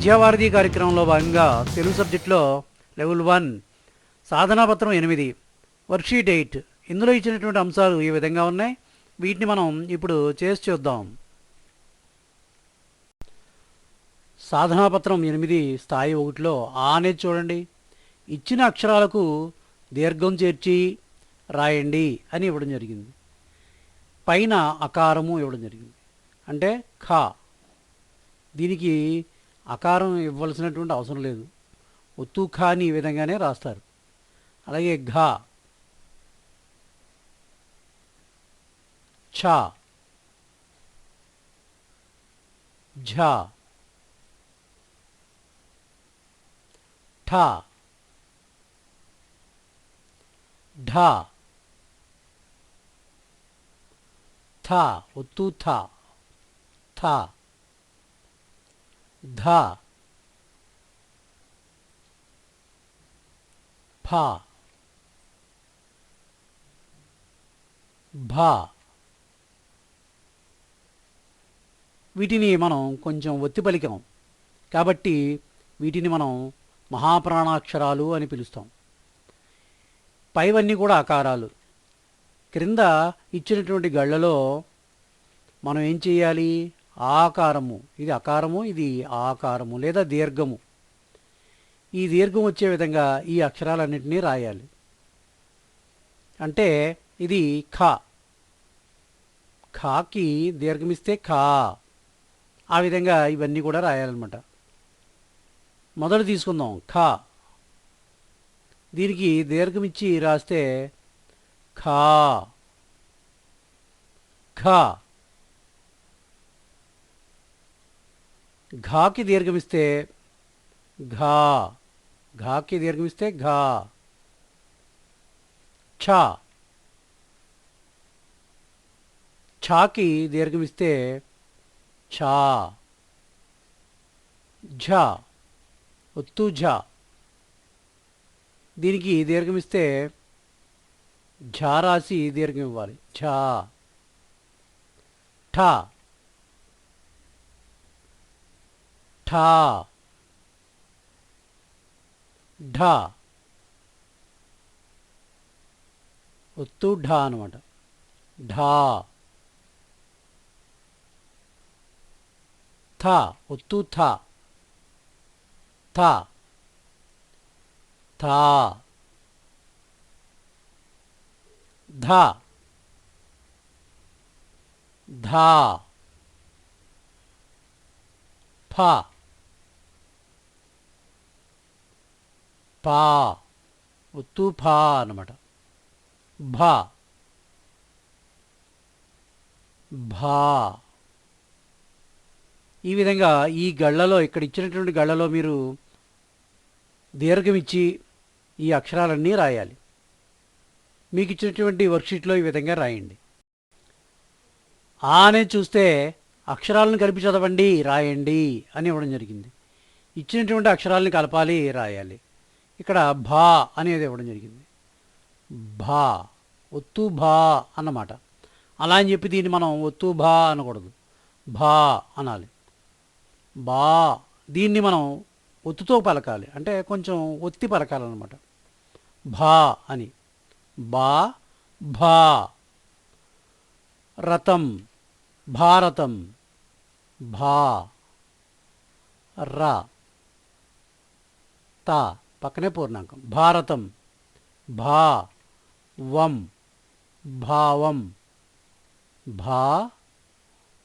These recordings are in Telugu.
విద్యావారధి కార్యక్రమంలో భాగంగా తెలుగు సబ్జెక్టులో లెవెల్ వన్ సాధనాపత్రం ఎనిమిది వర్క్షీట్ ఎయిట్ ఇందులో ఇచ్చినటువంటి అంశాలు ఈ విధంగా ఉన్నాయి. వీటిని మనం ఇప్పుడు చేసి చూద్దాం. సాధనాపత్రం ఎనిమిది స్థాయి ఒకటిలో ఆ అనేది చూడండి. ఇచ్చిన అక్షరాలకు దీర్ఘం చేర్చి రాయండి అని ఇవ్వడం జరిగింది. పైన అకారము ఇవ్వడం జరిగింది. అంటే ఖా. దీనికి అకారం ఇవ్వాల్సినటువంటి అవసరం లేదు. ఒత్తు ఖాని ఈ విధంగానే రాస్తారు. అలాగే ఘా. ఛా. ఝా. ఠా. ఢా. థా. ఒత్తు థా. థా. ధ ఫ భ వీటిని మనం కొంచెం ఒత్తి పలికాం. కాబట్టి వీటిని మనం మహాప్రాణాక్షరాలు అని పిలుస్తాం. పైవన్నీ కూడా ఆకారాలు. క్రింద ఇచ్చినటువంటి గళ్ళలో మనం ఏం చేయాలి? ఆకారము. ఇది అకారము ఇది ఆకారము లేదా దీర్ఘము. ఈ దీర్ఘం వచ్చే విధంగా ఈ అక్షరాలన్నింటినీ రాయాలి. అంటే ఇది ఖ. ఖాకి దీర్ఘమిస్తే ఖా. ఆ విధంగా ఇవన్నీ కూడా రాయాలన్నమాట. మొదలు తీసుకుందాం. ఖా. దీనికి దీర్ఘమిచ్చి రాస్తే ఖా. ఖా. ఘాకి దీర్ఘమిస్తే ఘా ఘాకి దీర్ఘమిస్తే ఘా. ఛా. ఛాకి దీర్ఘమిస్తే ఛా. ఝ. ఒత్తు ఝ. దీనికి దీర్ఘమిస్తే ఝా రాసి దీర్ఘం ఇవ్వాలి ఝా ఠా. ఠా ఢా ఒత్తు ఢా అనమాట ఢా థా ఒత్తు థా థా థా ధా ధా ఫా పా ఒత్తు ఫా అన్నమాట. భా. భా. ఈ విధంగా ఈ గళ్ళలో ఇక్కడ ఇచ్చినటువంటి గళ్ళలో మీరు దీర్ఘం ఇచ్చి ఈ అక్షరాలన్నీ రాయాలి. మీకు ఇచ్చినటువంటి వర్క్షీట్లో ఈ విధంగా రాయండి. ఆ అనేది చూస్తే అక్షరాలను కలిపి చదవండి రాయండి అని ఇవ్వడం జరిగింది. ఇచ్చినటువంటి అక్షరాలను కలపాలి రాయాలి. ఇక్కడ భా అనేది ఇవ్వడం జరిగింది. భా ఒత్తు భా అన్నమాట. అలా అని చెప్పి దీన్ని మనం ఒత్తు భా అనకూడదు. భా అనాలి. బా దీన్ని మనం ఒత్తుతో పలకాలి. అంటే కొంచెం ఒత్తి పలకాలన్నమాట. భా అని. బా భా. రథం భారతం భా. ర. తా. పక్కనే పూర్ణాంకం. భారతం. భా వం భావం. భా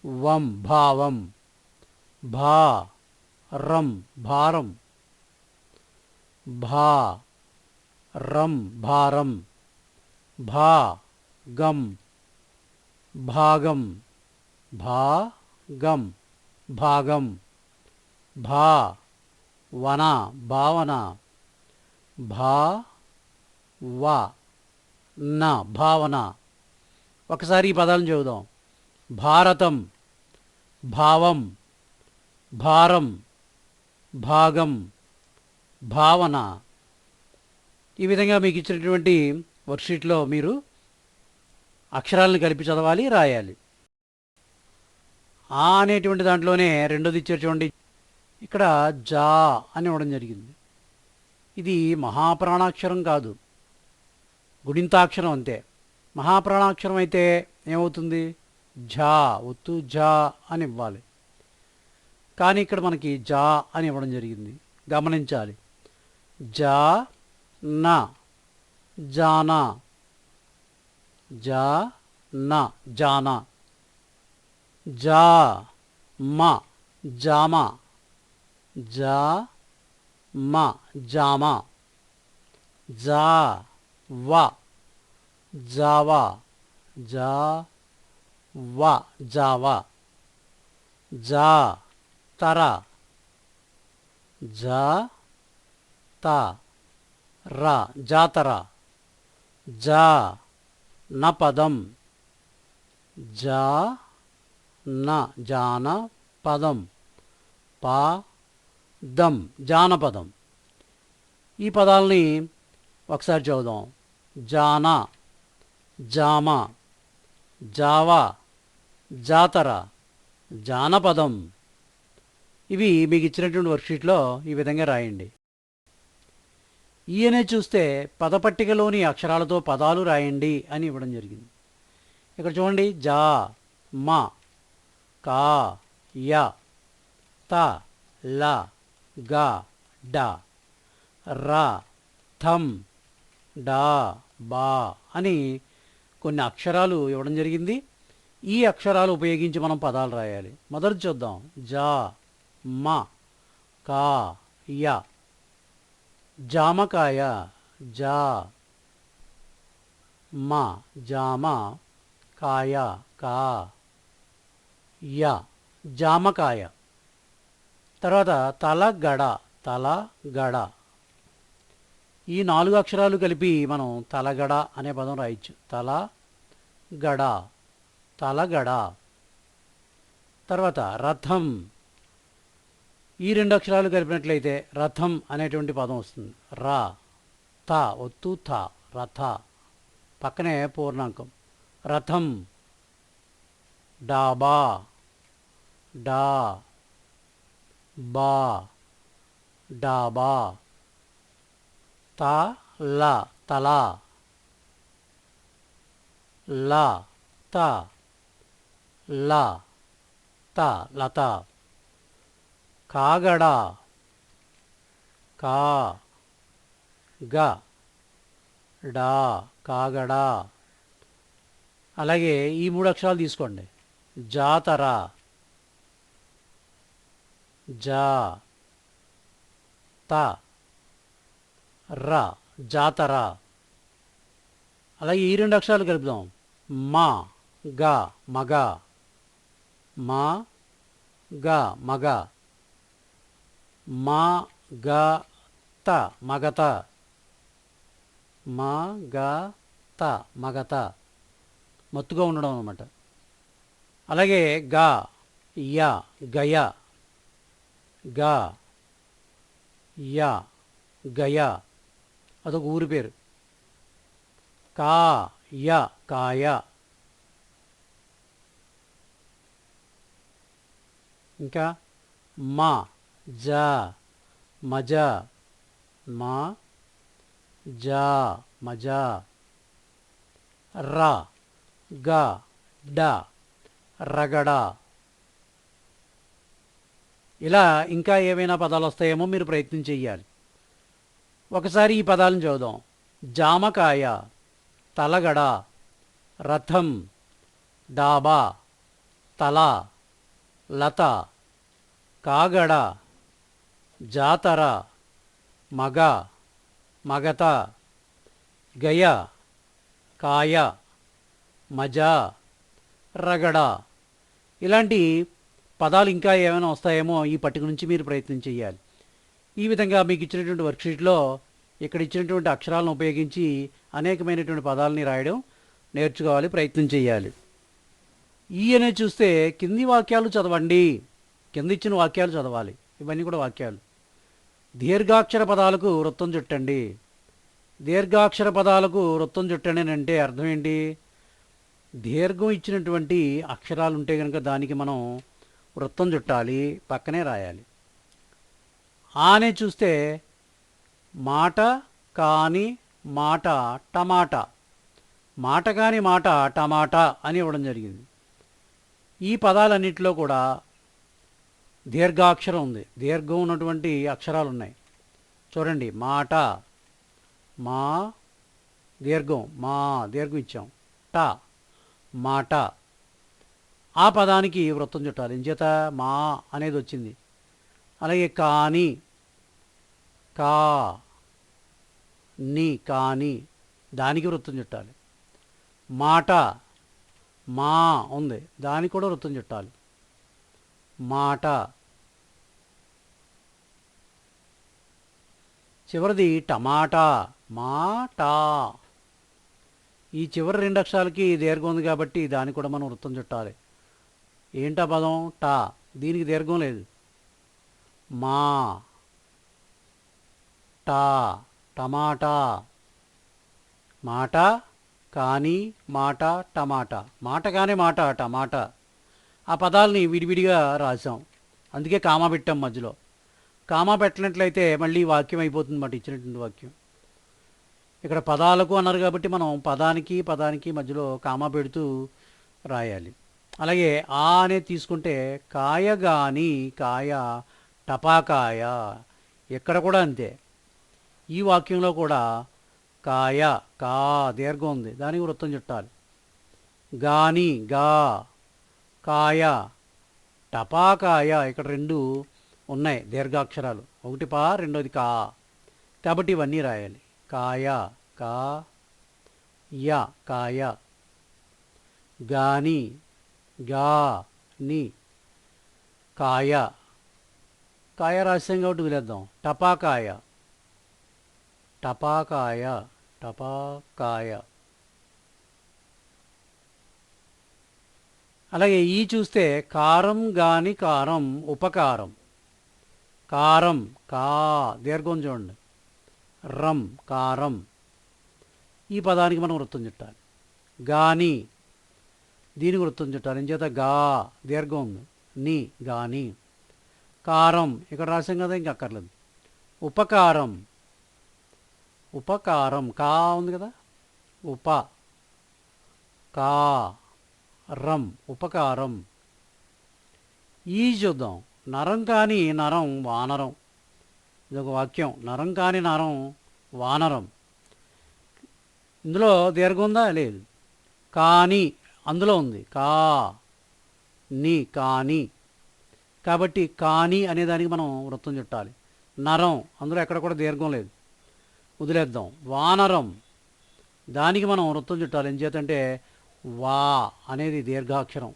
వం భావం. భా రం భారం. భా రం భారం. భా గం. భాగం. భా గం. భాగం. భా వన భావన. భా వా నా భావన. ఒకసారి ఈ పదాలను చదువుదాం భారతం భావం భారం భాగం భావన. ఈ విధంగా మీకు ఇచ్చినటువంటి వర్క్షీట్లో మీరు అక్షరాలను కలిపి చదవాలి రాయాలి. ఆ అనేటువంటి దాంట్లోనే రెండోది ఇచ్చారు చూడండి ఇక్కడ జా అని ఇవ్వడం జరిగింది. ఇది మహాప్రాణాక్షరం కాదు. గుడింతాక్షరం అంతే. మహాప్రాణాక్షరం అయితే ఏమవుతుంది? ఝా ఒత్తు ఝా అని ఇవ్వాలి. కానీ ఇక్కడ మనకి జా అని ఇవ్వడం జరిగింది. గమనించాలి. జా నా జానా జా నా జానా జా మా జామా జా మ జామ. జా వ. జావా. జా వ జావా. జా తర. జా త ర. జాతర జా న పదం జా న జాన పదం. పా దమ్ జానపదం. ఈ పదాలని ఒకసారి చదువుదాం. జానా జామా జావా జాతర జానపదం. ఇవి మీకు ఇచ్చినటువంటి వర్క్షీట్లో ఈ విధంగా రాయండి. ఈయనే చూస్తే పదపట్టికలోని అక్షరాలతో పదాలు రాయండి అని ఇవ్వడం జరిగింది. ఇక్కడ చూడండి జా మా కా య త ల గా డ. ర థమ్ డా బా అని కొన్ని అక్షరాలు ఇవ్వడం జరిగింది. ఈ అక్షరాలు ఉపయోగించి మనం పదాలు రాయాలి. మొదటి చూద్దాం. జా మా కా య. జామకాయ జా మా జామ కాయ కా య. జామకాయ. తర్వాత తల గడ తల గడ. ఈ నాలుగు అక్షరాలు కలిపి మనం తలగడ అనే పదం రాయొచ్చు. తల గడ తలగడ తర్వాత రథం. ఈ రెండు అక్షరాలు కలిపినట్లయితే రథం అనేటువంటి పదం వస్తుంది. రా త ఒత్తు థ రథ. పక్కనే పూర్ణాంకం. రథం. డాబా. డా బా డాబా త ల తల ల త ల త లత కాగడ కా గ డా కాగడ. అలాగే ఈ మూడు అక్షరాలు తీసుకోండి. జాతర జా త ర జాతర. అలాగే ఈ రెండు అక్షరాలు కలుపుదాం. మా గ మగ. మా గ మగ. మా గ త మగత. మా గ త మగత. మత్తుగా ఉండడం అనమాట అలాగే గా య గయ. గా యా గయ అదొక ఊరి పేరు కా య కాయ ఇంకా మా జా మజ మా జా మజా రా గ డ రగడ ఇలా ఇంకా ఏవైనా పదాలు వస్తాయేమో మీరు ప్రయత్నం చెయ్యాలి. ఒకసారి ఈ పదాలను చూద్దాం జామకాయ తలగడ రథం డాబా తల లత కాగడ జాతర మగ మగత గయ కాయ మజ రగడ. ఇలాంటి పదాలు ఇంకా ఏమైనా వస్తాయేమో ఈ పట్టిక నుంచి మీరు ప్రయత్నం చేయాలి. ఈ విధంగా మీకు ఇచ్చినటువంటి వర్క్షీట్లో ఇక్కడ ఇచ్చినటువంటి అక్షరాలను ఉపయోగించి అనేకమైనటువంటి పదాలని రాయడం నేర్చుకోవాలి ప్రయత్నం చేయాలి. ఈ అనే చూస్తే కింది వాక్యాలు చదవండి. కింద ఇచ్చిన వాక్యాలు చదవాలి. ఇవన్నీ కూడా వాక్యాలు. దీర్ఘాక్షర పదాలకు వృత్తం చుట్టండి. దీర్ఘాక్షర పదాలకు వృత్తం చుట్టండి అని అంటే అర్థం ఏంటి? దీర్ఘం ఇచ్చినటువంటి అక్షరాలు ఉంటే కనుక దానికి మనం వృత్తం చుట్టాలి పక్కనే రాయాలి. ఆనే చూస్తే మాట కాని మాట టమాటా. మాట కాని మాట టమాటా అని ఇవ్వడం జరిగింది. ఈ పదాలన్నింటిలో కూడా దీర్ఘాక్షరం ఉంది. దీర్ఘం ఉన్నటువంటి అక్షరాలు ఉన్నాయి చూడండి మాట మా దీర్ఘం మా దీర్ఘం ఇచ్చాం. టా మాట. ఆ పదానికి వృత్తం చుట్టాలి. ఇంచేత మా అనేది వచ్చింది. అలాగే కాని కా ని కాని దానికి వృత్తం చుట్టాలి. మాట మా ఉంది. దానికి కూడా వృత్తం చుట్టాలి. మాట. చివరిది టమాటా. మాటా. ఈ చివరి రెండు అక్షరాలకి దీర్ఘం ఉంది కాబట్టి దానికి కూడా మనం వృత్తం చుట్టాలి. ఏంటా పదం? టా. దీనికి దీర్ఘం లేదు. మా. టా. టమాటా. మాట కానీ మాట టమాటా. మాట కానీ మాట టమాటా. ఆ పదాలని విడివిడిగా రాసాం అందుకే కామా పెట్టాం మధ్యలో. కామా పెట్టినట్లయితే మళ్ళీ వాక్యం అయిపోతుంది మాట ఇచ్చినటువంటి వాక్యం. ఇక్కడ పదాలకు అన్నారు కాబట్టి మనం పదానికి పదానికి మధ్యలో కామా పెడుతూ రాయాలి. అలాగే ఆ అనే తీసుకుంటే కాయ గాని కాయ టపాకాయ ఎక్కడ కూడా అంతే. ఈ వాక్యంలో కూడా కాయ కా దీర్ఘం ఉంది. దానికి వృత్తం చుట్టాలి. గాని గా కాయ టపాకాయ ఇక్కడ రెండు ఉన్నాయి దీర్ఘాక్షరాలు. ఒకటి పా రెండోది కా. కాబట్టి ఇవన్నీ రాయాలి. కాయ కా య కాయ. గాని గా ని కాయ. కాయ రాశాం కాబట్టి వదిలేద్దాం. టపాకాయ. టపాకాయ. టపాకాయ. అలాగే ఈ చూస్తే కారం గాని కారం ఉపకారం. కారం కా దీర్ఘం చూడండి. రం కారం. ఈ పదానికి మనం వృత్తం చుట్టాలి గాని దీని వృత్తం చుట్టాలి ఇంచేత గా దీర్ఘం ఉంది. ని గాని కారం ఇక్కడ రాసాం కదా ఇంక అక్కర్లేదు. ఉపకారం. ఉపకారం. కా ఉంది కదా? ఉప. కా రం ఉపకారం. ఈ చూద్దాం. నరం కాని నరం వానరం. ఇదొక వాక్యం. నరం కాని నరం వానరం. ఇందులో దీర్ఘం ఉందా? లేదు. కానీ అందులో ఉంది. కా ని కాని. కాబట్టి కాని అనే దానికి మనం వృత్తం చుట్టాలి. నరం అందులో ఎక్కడ కూడా దీర్ఘం లేదు. వదిలేద్దాం. వానరం దానికి మనం వృత్తం చుట్టాలి. ఏం చేతంటే వా అనేది దీర్ఘాక్షరం.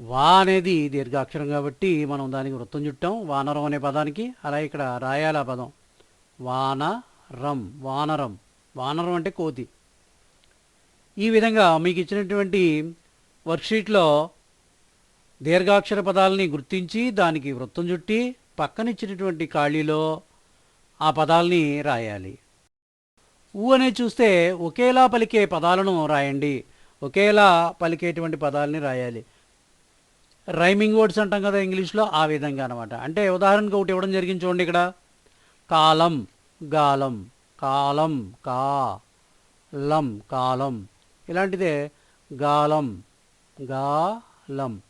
వా అనేది దీర్ఘాక్షరం కాబట్టి మనం దానికి వృత్తం చుట్టాం. వానరం అనే పదానికి అలా ఇక్కడ రాయాలి ఆ పదం. వానరం వానరం. వానరం అంటే కోతి. ఈ విధంగా మీకు ఇచ్చినటువంటి వర్క్షీట్లో దీర్ఘాక్షర పదాలని గుర్తించి దానికి వృత్తం చుట్టి పక్కనిచ్చినటువంటి ఖాళీలో ఆ పదాలని రాయాలి. ఊ అనే చూస్తే ఒకేలా పలికే పదాలను రాయండి. ఒకేలా పలికేటువంటి పదాలని రాయాలి. రైమింగ్ వర్డ్స్ అంటాం కదా ఇంగ్లీష్లో ఆ విధంగా అనమాట అంటే ఉదాహరణకు ఒకటి ఇవ్వడం జరిగింది చూడండి ఇక్కడ. కాలం గాలం కాలం కా లం కాలం. ఇలాంటిదే గాలం. గాలం.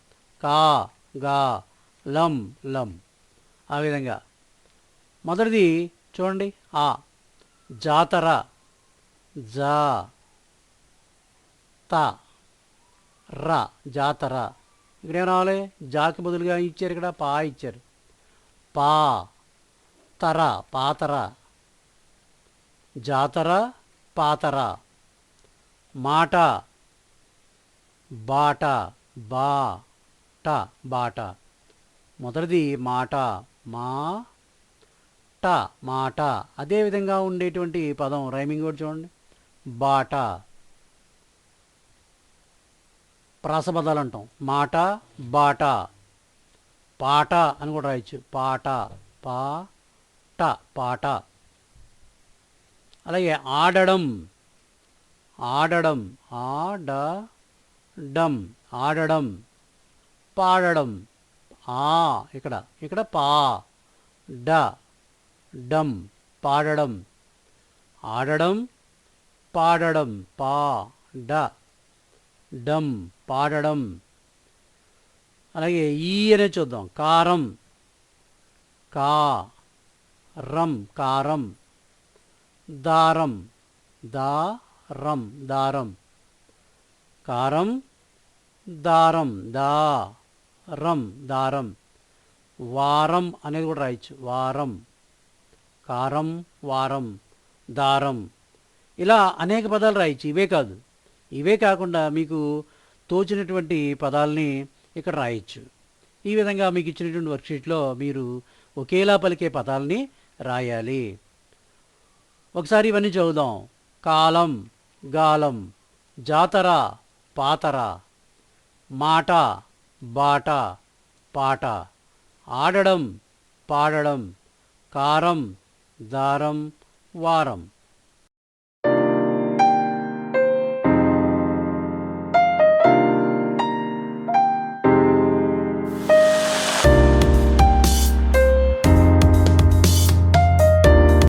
కా గా లం లం. ఆ విధంగా. మొదటిది చూడండి. ఆ. జాతర. జా. త. ర. జాతర. ఇక్కడ ఏం రావాలి? జాకి బదులుగా ఇచ్చారు ఇక్కడ పా ఇచ్చారు. పా. తర పాతర. జాతర పాతర. మాట బాట బా ట బాట. మొదటిది మాట మా ట మాట. అదే విధంగా ఉండేటువంటి పదం రైమింగ్ కూడా చూడండి. బాట ప్రాసపదాలు అంటాం. మాట బాట పాట అని కూడా రాయొచ్చు. పాట పా ట పాట. అలాగే ఆడడం ఆడడం ఆడడం ఆడడం పాడడం ఆ ఇక్కడ ఇక్కడ పా డ డం పాడడం ఆడడం పాడడం పా డ డం పాడడం. అలాగే ఈ అనే చూద్దాం. కారం కా రం కారం దారం రం దారం. కారం దారం దారం దారం. వారం అనేది కూడా రాయొచ్చు. వారం. కారం వారం దారం. ఇలా అనేక పదాలు రాయొచ్చు. ఇవే కాదు. ఇవే కాకుండా మీకు తోచినటువంటి పదాలని ఇక్కడ రాయొచ్చు. ఈ విధంగా మీకు ఇచ్చినటువంటి వర్క్షీట్లో మీరు ఒకేలా పలికే పదాలని రాయాలి. ఒకసారి ఇవన్నీ చదువుదాం. కాలం. గాలం జాతర పాతర మాట బాట పాట ఆడడం పాడడం కారం దారం వారం.